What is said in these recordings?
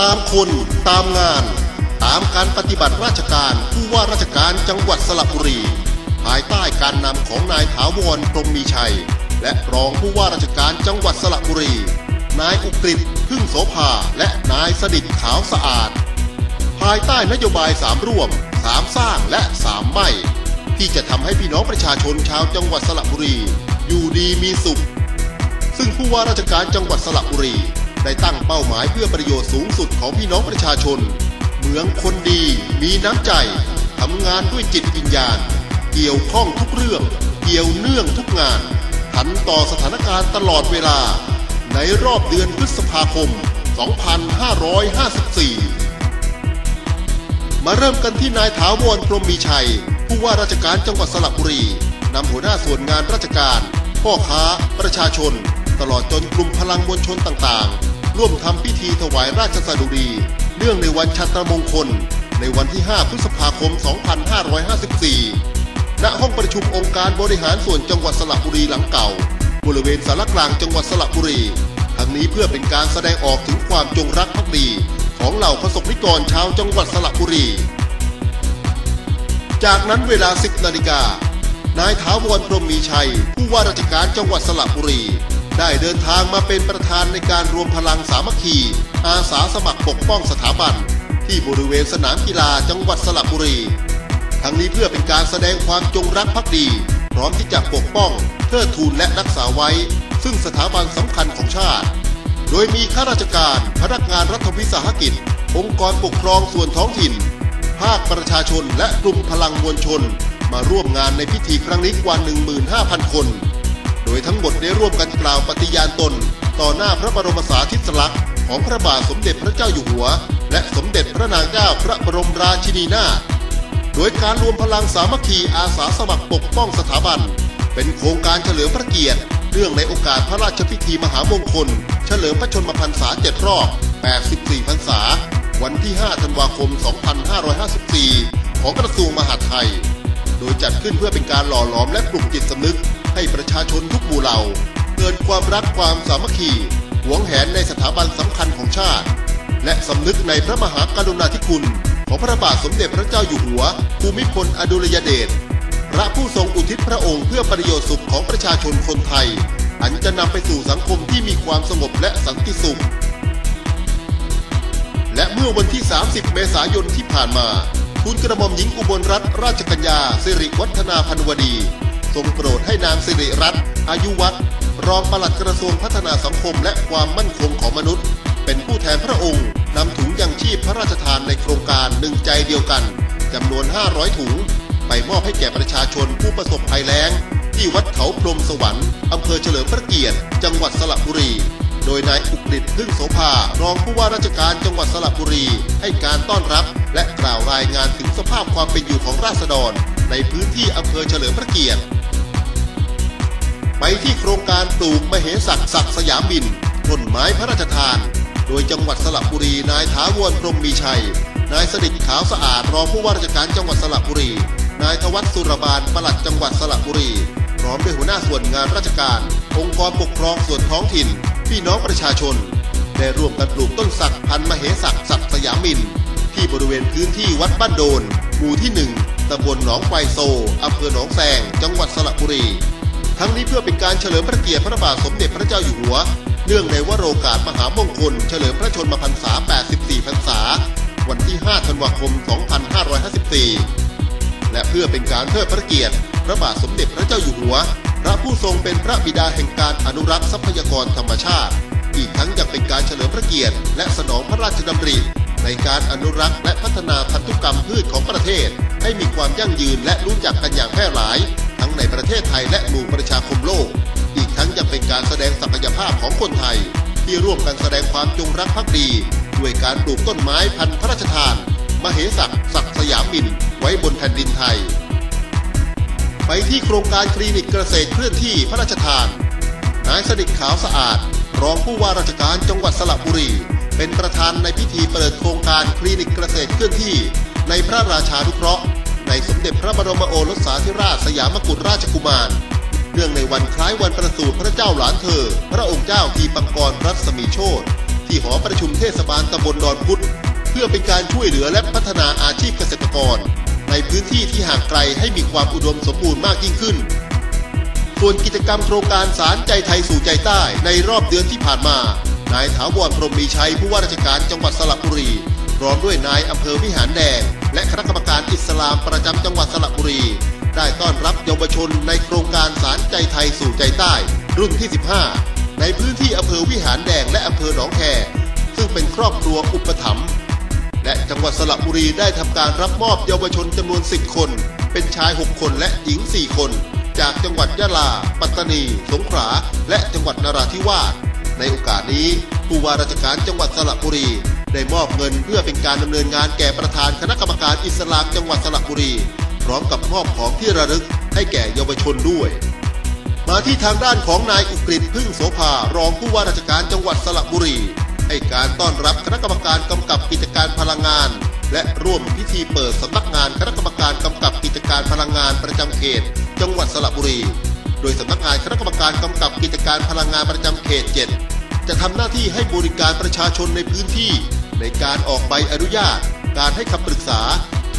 ตามคนตามงาน ตามการปฏิบัติราชการผู้ว่าราชการจังหวัดสระบุรี ภายใต้การนำของนายถาวรพรมมีชัย และรองผู้ว่าราชการจังหวัดสระบุรี นายอุกฤษพึ่งโสภาและนายสดิษฐ์ขาวสะอาด ภายใต้นโยบายสามร่วมสามสร้างและสามไม่ ที่จะทำให้พี่น้องประชาชนชาวจังหวัดสระบุรี อยู่ดีมีสุข ซึ่งผู้ว่าราชการจังหวัดสระบุรี ได้ตั้งเป้าหมายเพื่อประโยชน์สูงสุดของพี่น้องประชาชน เมืองคนดี มีน้ำใจทำงานด้วยจิตวิญญาณ เกี่ยวข้องทุกเรื่อง เกี่ยวเนื่องทุกงานทันต่อสถานการณ์ตลอดเวลา ในรอบเดือนพฤษภาคม 2554 มาเริ่มกันที่นายถาวรพรหมมีชัย ผู้ว่าราชการจังหวัดสระบุรีนำหัวหน้าส่วนงานราชการ พ่อค้า ประชาชน ตลอดจนกลุ่มพลังมวลชนต่างๆ ร่วมทำพิธีถวายราชสดุดี เนื่องในวันชัตรมงคล ในวันที่ 5 พฤษภาคม 2554 ณ ห้องประชุมองค์การบริหารส่วนจังหวัดสระบุรีหลังเก่า บริเวณสารกลางจังหวัดสระบุรี ทั้งนี้เพื่อเป็นการแสดงออกถึงความจงรักภักดี ของเหล่าประสบนิกรชาวจังหวัดสระบุรี จากนั้นเวลา 10 นาฬิกานายถาวรพรมมีชัย ผู้ว่าราชการจังหวัดสระบุรี ได้เดินทางมาเป็นประธานในการรวมพลังสามัคคี อาสาสมัครปกป้องสถาบัน ที่บริเวณสนามกีฬาจังหวัดสระบุรี ทั้งนี้เพื่อเป็นการแสดงความจงรักภักดี พร้อมที่จะปกป้องเทิดทูนและรักษาไว้ ซึ่งสถาบันสำคัญของชาติ โดยมีข้าราชการพนักงานรัฐวิสาหกิจ องค์กรปกครองส่วนท้องถิ่น ภาคประชาชนและกลุ่มพลังมวลชน มาร่วมงานในพิธีครั้งนี้กว่า 15,000 คน โดยทั้งหมดได้ร่วมกันกล่าวปฏิญาณตน ต่อหน้าพระบรมสารีริลักษณ์ของพระบาทสมเด็จพระเจ้าอยู่หัว และสมเด็จพระนางเจ้าพระบรมราชินีนาถโดยการรวมพลังสามัคคีอาสาสมัครปกป้องสถาบัน เป็นโครงการเฉลิมพระเกียรติเนื่องในโอกาสพระราชพิธีมหามงคล เฉลิมพระชนมพรรษาเจ็ดรอบ 84 พรรษา วันที่ 5 ธันวาคม 2554 ของกระทรวงมหาดไทย โดยจัดขึ้นเพื่อเป็นการหล่อหลอมและปลุกจิตสำนึก ให้ประชาชนทุกหมู่เหล่า เกิดความรักความสามัคคีหวงแหนในสถาบันสำคัญของชาติ และสำนึกในพระมหากรุณาธิคุณ ของพระบาทสมเด็จพระเจ้าอยู่หัว ภูมิพลอดุลยเดชพระผู้ทรงอุทิศพระองค์เพื่อประโยชน์สุขของประชาชนคนไทย อันจะนำไปสู่สังคมที่มีความสงบและสันติสุข และเมื่อวันที่ 30 เมษายนที่ผ่านมาทุนกระหม่อมหญิงอุบลรัตนราชกัญญาสิริวัฒนาพันวดี ทรงโปรดให้นางสิริรัตน์อายุวัฒน์รองปลัดกระทรวงพัฒนาสังคมและความมั่นคงของมนุษย์ เป็นผู้แทนพระองค์นำถุงยังชีพพระราชทานในโครงการหนึ่งใจเดียวกันจำนวน 500 ถุง ไปมอบให้แก่ประชาชนผู้ประสบภัยแล้ง ที่วัดเขาพรหมสวรรค์อำเภอเฉลิมพระเกียรติ จังหวัดสระบุรี โดยนายอุกฤษพึ่งโสภารองผู้ว่าราชการจังหวัดสระบุรี ให้การต้อนรับ และกล่าวรายงานถึงสภาพความเป็นอยู่ของราษฎร ในพื้นที่อำเภอเฉลิมพระเกียรติ ไปที่โครงการปลูกมเหสักศักสยามบินต้นไม้พระราชทาน โดยจังหวัดสระบุรีนายถาวรพรมมีชัย นายสดิทขาวสะอาดรองผู้ว่าราชการจังหวัดสระบุรี นายทวัฒน์สุรบาลปลัดจังหวัดสระบุรี พร้อมด้วยหัวหน้าส่วนงานราชการ องค์กรปกครองส่วนท้องถิ่น พี่น้องประชาชน ได้ร่วมกันปลูกต้นสักพันมเหสักศักสยามบินที่บริเวณพื้นที่วัดบ้านโดน หมู่ที่หนึ่งตำบลหนองไฟโซอำเภอหนองแซงจังหวัดสระบุรี ทั้งนี้เพื่อเป็นการเฉลิมพระเกียรติพระบาทสมเด็จพระเจ้าอยู่หัว เนื่องในวโรกาสมหามงคล เฉลิมพระชนมพรรษา 84 พรรษา วันที่ 5 ธันวาคม 2554 และเพื่อเป็นการเทิดพระเกียรติพระบาทสมเด็จพระเจ้าอยู่หัว พระผู้ทรงเป็นพระบิดาแห่งการอนุรักษ์ทรัพยากรธรรมชาติ อีกทั้งยังเป็นการเฉลิมพระเกียรติ และสนองพระราชดำริในการอนุรักษ์และพัฒนาพันธุกรรมพืชของประเทศ ให้มีความยั่งยืนและรู้จักกันอย่างแพร่หลาย ทั้งในประเทศไทยและหมู่ประชาคมโลก อีกทั้งยังเป็นการแสดงศักยภาพของคนไทย ที่ร่วมกันแสดงความจงรักภักดี ด้วยการปลูกต้นไม้พันธุ์พระราชทาน มเหสักศักดิ์สยามินไว้บนแผ่นดินไทย ไปที่โครงการคลินิกเกษตรเคลื่อนที่พระราชทานนายสดิษฐ์ขาวสะอาด รองผู้ว่าราชการจังหวัดสระบุรี เป็นประธานในพิธีเปิดโครงการคลินิกเกษตรเคลื่อนที่ ในพระราชานุเคราะห์ ในสมเด็จพระบรมโอรสสาธิราชสยามกุฎราชกุมาร เนื่องในวันคล้ายวันประสูติพระเจ้าหลานเธอ พระองค์เจ้าทีปังกรรัศมีโชตที่หอประชุมเทศบาลตำบลดอนพุธเพื่อเป็นการช่วยเหลือและพัฒนาอาชีพเกษตรกร ในพื้นที่ที่ห่างไกลให้มีความอุดมสมบูรณ์มากยิ่งขึ้น ส่วนกิจกรรมโครงการสารใจไทยสู่ใจใต้ในรอบเดือนที่ผ่านมา นายถาวรพรหมมีชัยผู้ว่าราชการจังหวัดสระบุรี พร้อมด้วยนายอำเภอวิหารแดง และคณะกรรมการอิสลามประจำจังหวัดสระบุรี ได้ต้อนรับเยาวชนในโครงการสารใจไทยสู่ใจใต้ รุ่นที่ 15 ในพื้นที่อำเภอวิหารแดงและอำเภอหนองแค ซึ่งเป็นครอบครัวอุปถัมภ์และจังหวัดสระบุรีได้ทำการรับมอบเยาวชนจำนวน 10 คน เป็นชาย 6 คนและหญิง 4 คน จากจังหวัดยะลา ปัตตานี สงขลาและจังหวัดนราธิวาสในโอกาสนี้ผู้ว่าราชการจังหวัดสระบุรี ได้มอบเงินเพื่อเป็นการดำเนินงานแก่ประธานคณะกรรมการอิสลามจังหวัดสระบุรี พร้อมกับมอบของที่ระลึกให้แก่เยาวชนด้วย มาที่ทางด้านของนายอุกฤษพึ่งโสภารองผู้ว่าราชการจังหวัดสระบุรี ให้การต้อนรับคณะกรรมการกำกับกิจการพลังงาน และร่วมพิธีเปิดสำนักงานคณะกรรมการกำกับกิจการพลังงานประจำเขต จังหวัดสระบุรี โดยสำนักงานคณะกรรมการกำกับกิจการพลังงานประจำเขต 7จะทำหน้าที่ให้บริการประชาชนในพื้นที่ ในการออกใบอนุญาต การให้คำปรึกษา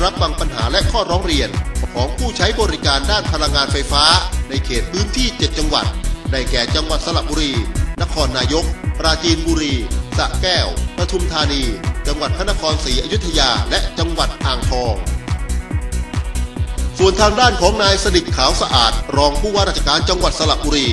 รับฟังปัญหาและข้อร้องเรียน ของผู้ใช้บริการด้านพลังงานไฟฟ้า ในเขตพื้นที่ 7 จังหวัด ได้แก่จังหวัดสระบุรี นครนายก ปราจีนบุรีสระแก้ว ปทุมธานี จังหวัดพระนครศรีอยุธยา และจังหวัดอ่างทองส่วนทางด้านของนายสนิทขาวสะอาด รองผู้ว่าราชการจังหวัดสระบุรี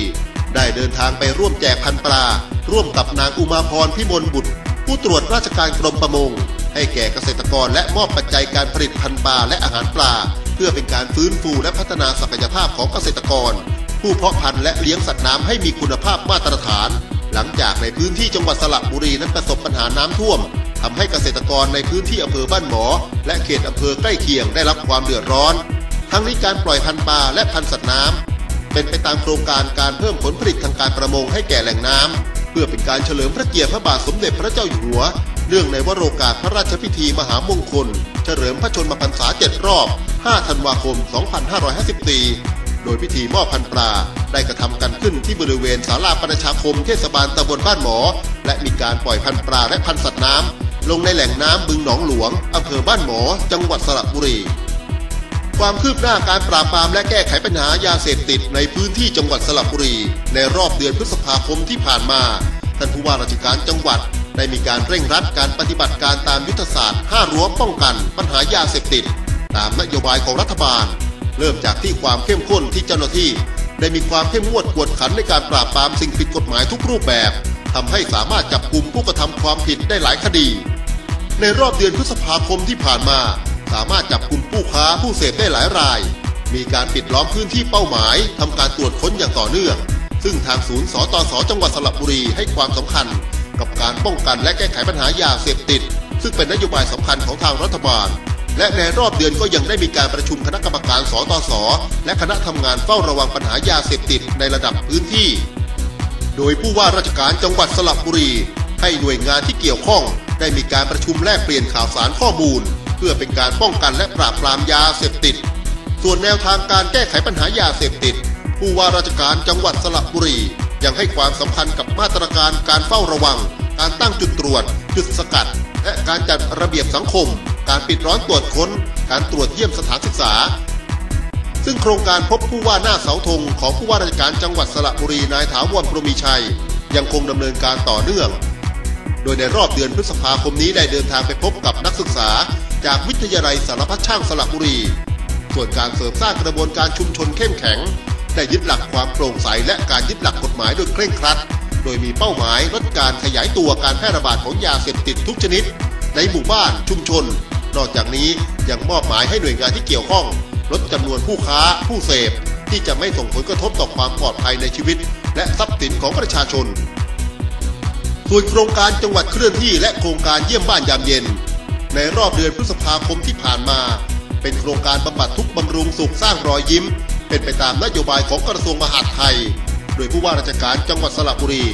ได้เดินทางไปร่วมแจกพันปลา ร่วมกับนางอุมาพรพิมลบุตร ผู้ตรวจราชการกรมประมง ให้แก่เกษตรกรและมอบปัจจัยการผลิตพันธุ์ปลาและอาหารปลา เพื่อเป็นการฟื้นฟูและพัฒนาศักยภาพของเกษตรกร ผู้เพาะพันธุ์และเลี้ยงสัตว์น้ำให้มีคุณภาพมาตรฐาน หลังจากในพื้นที่จังหวัดสระบุรีนั้นประสบปัญหาน้ำท่วมทำให้เกษตรกรในพื้นที่อำเภอบ้านหมอ และเขตอำเภอใกล้เคียงได้รับความเดือดร้อน ทั้งนี้การปล่อยพันธุ์ปลาและพันธุ์สัตว์น้ำเป็นไปตามโครงการการเพิ่มผลผลิตทางการประมงให้แก่แหล่งน้ำ พื่อเป็นการเฉลิมพระเกียรติพระบาทสมเด็จพระเจ้าอยู่หัวเนื่องในวโรกาสพระราชพิธีมหามงคล เฉลิมพระชนมพรรษาเจ็ดรอบ 5 ธันวาคม 2554 โดยพิธีมอบพันปลาได้กระทำกันขึ้นที่บริเวณศาลาประชาคมเทศบาลตำบลบ้านหมอ และมีการปล่อยพันปลาและพันสัตว์น้ำลงในแหล่งน้ำบึงหนองหลวงอำเภอบ้านหมอ จังหวัดสระบุรี ความคืบหน้าการปราบปรามและแก้ไขปัญหายาเสพติดในพื้นที่จังหวัดสระบุรี ในรอบเดือนพฤษภาคมที่ผ่านมา ท่านผู้ว่าราชการจังหวัดได้มีการเร่งรัดการปฏิบัติการตามยุทธศาสตร์ 5 รั้วป้องกันปัญหายาเสพติด ตามนโยบายของรัฐบาล เริ่มจากที่ความเข้มข้นที่เจ้าหน้าที่ ได้มีความเข้มงวดกวดขันในการปราบปรามสิ่งผิดกฎหมายทุกรูปแบบทำให้สามารถจับกลุ่มผู้กระทำความผิดได้หลายคดี ในรอบเดือนพฤษภาคมที่ผ่านมา สามารถจับกลุ่มผู้ค้าผู้เสพได้หลายราย มีการปิดล้อมพื้นที่เป้าหมายทำการตรวจค้นอย่างต่อเนื่อง ซึ่งทางศูนย์สตสจังหวัดสระบุรีให้ความสำคัญ กับการป้องกันและแก้ไขปัญหายาเสพติด ซึ่งเป็นนโยบายสำคัญของทางรัฐบาล และในรอบเดือนก็ยังได้มีการประชุมคณะกรรมการสตสและคณะทำงานเฝ้าระวังปัญหายาเสพติดในระดับพื้นที่ โดยผู้ว่าราชการจังหวัดสระบุรี ให้หน่วยงานที่เกี่ยวข้องได้มีการประชุมแลกเปลี่ยนข่าวสารข้อมูล พื่อเป็นการป้องกันและปราบปรามยาเสพติด ส่วนแนวทางการแก้ไขปัญหายาเสพติด ผู้ว่าราชการจังหวัดสระบุรี ยังให้ความสำคัญกับมาตรการการเฝ้าระวัง การตั้งจุดตรวจ จุดสกัด และการจัดระเบียบสังคม การปิดร้อนตรวจค้น การตรวจเยี่ยมสถานศึกษา ซึ่งโครงการพบผู้ว่าหน้าเสาธงของผู้ว่าราชการจังหวัดสระบุรีนายถาวรพรมมีชัย ยังคงดำเนินการต่อเนื่องโดยในรอบเดือนพฤษภาคมนี้ได้เดินทางไปพบกับนักศึกษา จากวิทยาลัยสารพัดช่างสระบุรี ส่วนการเสริมสร้างกระบวนการชุมชนเข้มแข็ง ได้ยึดหลักความโปร่งใสและการยึดหลักกฎหมายโดยเคร่งครัด โดยมีเป้าหมายลดการขยายตัวการแพร่ระบาดของยาเสพติดทุกชนิด ในหมู่บ้านชุมชน นอกจากนี้ยังมอบหมายให้หน่วยงานที่เกี่ยวข้อง ลดจำนวนผู้ค้าผู้เสพ ที่จะไม่ส่งผลกระทบต่อความปลอดภัยในชีวิต และทรัพย์สินของประชาชนส่วนโครงการจังหวัดเคลื่อนที่และโครงการเยี่ยมบ้านยามเย็น ในรอบเดือนพฤษภาคมที่ผ่านมา เป็นโครงการบำบัดทุกบำรุงสุขสร้างรอยยิ้ม เป็นไปตามนโยบายของกระทรวงมหาดไทย โดยผู้ว่าราชการจังหวัดสระบุรี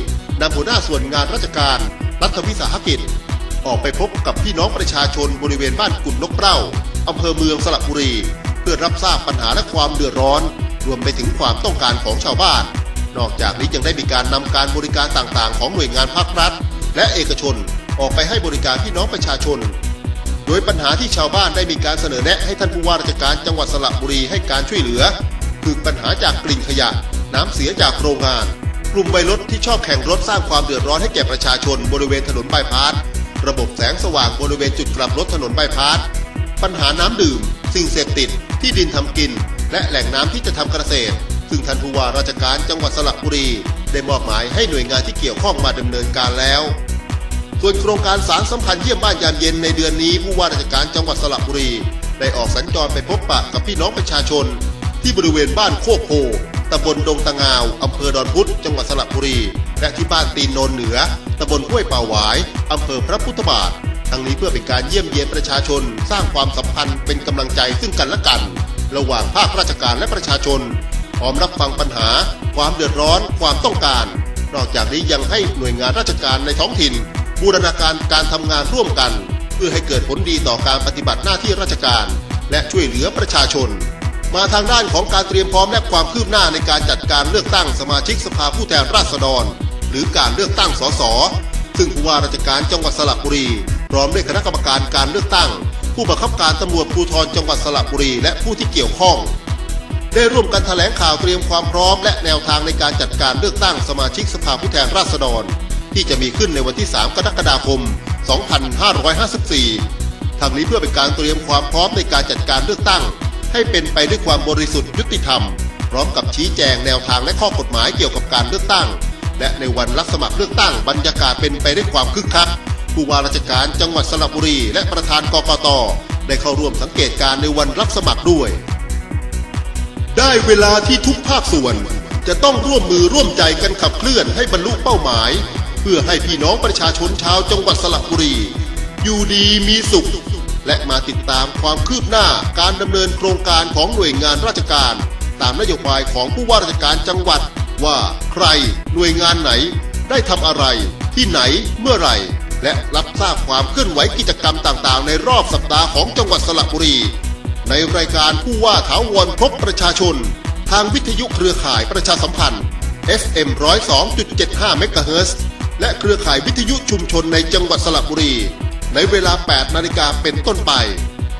นำหัวหน้าส่วนงานราชการ รัฐวิสาหกิจ ออกไปพบกับพี่น้องประชาชนบริเวณบ้านกุ่นนกเป้าอำเภอเมืองสระบุรี เพื่อรับทราบปัญหาและความเดือดร้อน รวมไปถึงความต้องการของชาวบ้าน นอกจากนี้ยังได้มีการนำการบริการต่างๆ ของหน่วยงานภาครัฐ และเอกชนออกไปให้บริการพี่น้องประชาชน โดยปัญหาที่ชาวบ้านได้มีการเสนอแนะให้ท่านผู้ว่าราชการจังหวัดสระบุรีให้การช่วยเหลือ คือปัญหาจากกลิ่นขยะ น้ำเสียจากโรงงาน กลุ่มวัยรถที่ชอบแข่งรถสร้างความเดือดร้อนให้แก่ประชาชนบริเวณถนนบายพาสระบบแสงสว่างบริเวณจุดกลับรถถนนบายพาสปัญหาน้ำดื่ม สิ่งเสพติด ที่ดินทำกิน และแหล่งน้ำที่จะทำเกษตร ซึ่งท่านผู้ว่าราชการจังหวัดสระบุรี ได้มอบหมายให้หน่วยงานที่เกี่ยวข้องมาดำเนินการแล้ว ส่วนโครงการสารสัมพันธ์เยี่ยมบ้านยามเย็นในเดือนนี้ผู้ว่าราชการจังหวัดสระบุรีได้ออกสัญจรไปพบปะกับพี่น้องประชาชน ที่บริเวณบ้านโคกโพตำบลดงตะงาวอำเภอดอนพุธจังหวัดสระบุรี และที่บ้านตีนโนนเหนือตำบลห้วยป่าหวายอำเภอพระพุทธบาท ทั้งนี้เพื่อเป็นการเยี่ยมเยียนประชาชน สร้างความสัมพันธ์เป็นกำลังใจซึ่งกันและกัน ระหว่างภาคราชการและประชาชนพร้อมรับฟังปัญหา ความเดือดร้อนความต้องการ นอกจากนี้ยังให้หน่วยงานราชการในท้องถิ่น บูรณาการการทำงานร่วมกัน เพื่อให้เกิดผลดีต่อการปฏิบัติหน้าที่ราชการ และช่วยเหลือประชาชน มาทางด้านของการเตรียมพร้อมและความคืบหน้าในการจัดการเลือกตั้งสมาชิกสภาผู้แทนราษฎร หรือการเลือกตั้งสสซึ่งผู้ว่าราชการจังหวัดสระบุรีพร้อมด้วยคณะกรรมการการเลือกตั้ง ผู้บังคับการตำรวจภูธรจังหวัดสระบุรีและผู้ที่เกี่ยวข้อง ได้ร่วมกันแถลงข่าวเตรียมความพร้อมและแนวทางในการจัดการเลือกตั้งสมาชิกสภาผู้แทนราษฎร ที่จะมีขึ้นในวันที่ 3 กรกฎาคม 2554ทางนี้เพื่อเป็นการเตรียมความพร้อมในการจัดการเลือกตั้ง ให้เป็นไปด้วยความบริสุทธิ์ยุติธรรม พร้อมกับชี้แจงแนวทางและข้อกฎหมายเกี่ยวกับการเลือกตั้ง และในวันรับสมัครเลือกตั้งบรรยากาศเป็นไปด้วยความคึกคักผู้ว่าราชการจังหวัดสระบุรี และประธานกกตได้เข้าร่วมสังเกตการณ์ในวันรับสมัครด้วย ได้เวลาที่ทุกภาคส่วนจะต้องร่วมมือร่วมใจกันขับเคลื่อนให้บรรลุเป้าหมาย เพื่อให้พี่น้องประชาชนชาวจังหวัดสระบุรี อยู่ดีมีสุข และมาติดตามความคืบหน้าการดำเนินโครงการของหน่วยงานราชการ ตามนโยบายของผู้ว่าราชการจังหวัดว่าใครหน่วยงานไหน ได้ทำอะไร ที่ไหนเมื่อไหร่ และรับทราบความเคลื่อนไหวกิจกรรมต่างๆ ในรอบสัปดาห์ของจังหวัดสระบุรี ในรายการผู้ว่าถาวรพบประชาชน ทางวิทยุเครือข่ายประชาสัมพันธ์ FM 102.75เมกะเฮิรตซ์ และเครือข่ายวิทยุชุมชนในจังหวัดสระบุรี ในเวลา 8 นาฬิกาเป็นต้นไป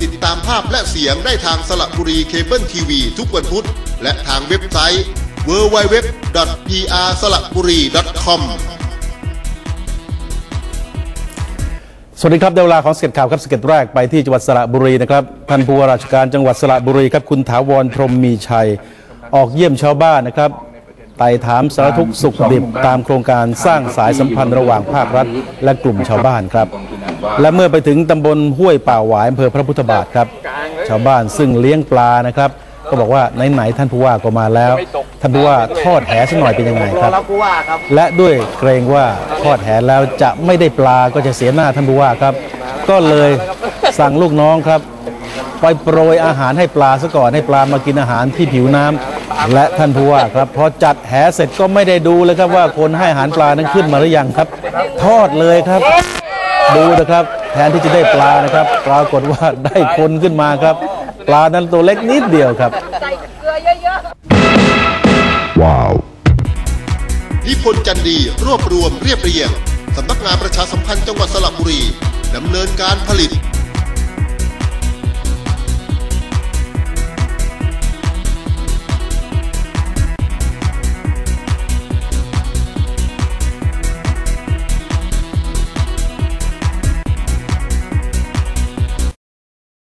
ติดตามภาพและเสียงได้ทางสระบุรีเคเบิลทีวีทุกวันพุธ และทางเว็บไซต์ www.prsalaburi.com สวัสดีครับเดยวเวลาของสเก็ตข่าวครับสเก็ตแรกไปที่จังหวัดสระบุรีนะครับท่านผู้ว่าราชการจังหวัดสระบุรีครับคุณถาวรพรมมีชัย ออกเยี่ยมชาวบ้านนะครับ ไต่ถามสารทุกข์สุขดิบตามโครงการสร้างสายสัมพันธ์ระหว่างภาครัฐ และกลุ่มชาวบ้านครับ และเมื่อไปถึงตำบลห้วยป่าหวายอำเภอพระพุทธบาทครับ ชาวบ้านซึ่งเลี้ยงปลานะครับ ก็บอกว่าไหนๆท่านผู้ว่าก็มาแล้ว ท่านผู้ว่าทอดแหสักหน่อยเป็นยังไงครับ และด้วยเกรงว่าทอดแหแล้วจะไม่ได้ปลาก็จะเสียหน้าท่านผู้ว่าครับ ก็เลยสั่งลูกน้องครับไปโปรยอาหารให้ปลาซะก่อนให้ปลามากินอาหารที่ผิวน้ำ และท่านผู้ว่าครับพอจัดแหเสร็จก็ไม่ได้ดูเลยครับว่าคนให้อาหารปลานั้นขึ้นมาหรือยังครับ ทอดเลยครับ ดูนะครับ แทนที่จะได้ปลานะครับ ปรากฏว่าได้คนขึ้นมาครับ ปลานั้นตัวเล็กนิดเดียวครับใส่เกลือเยอะๆนิพนธ์จันดีรวบรวมเรียบเรียงสำนักงานประชาสัมพันธ์จังหวัดสระบุรีดำเนินการผลิต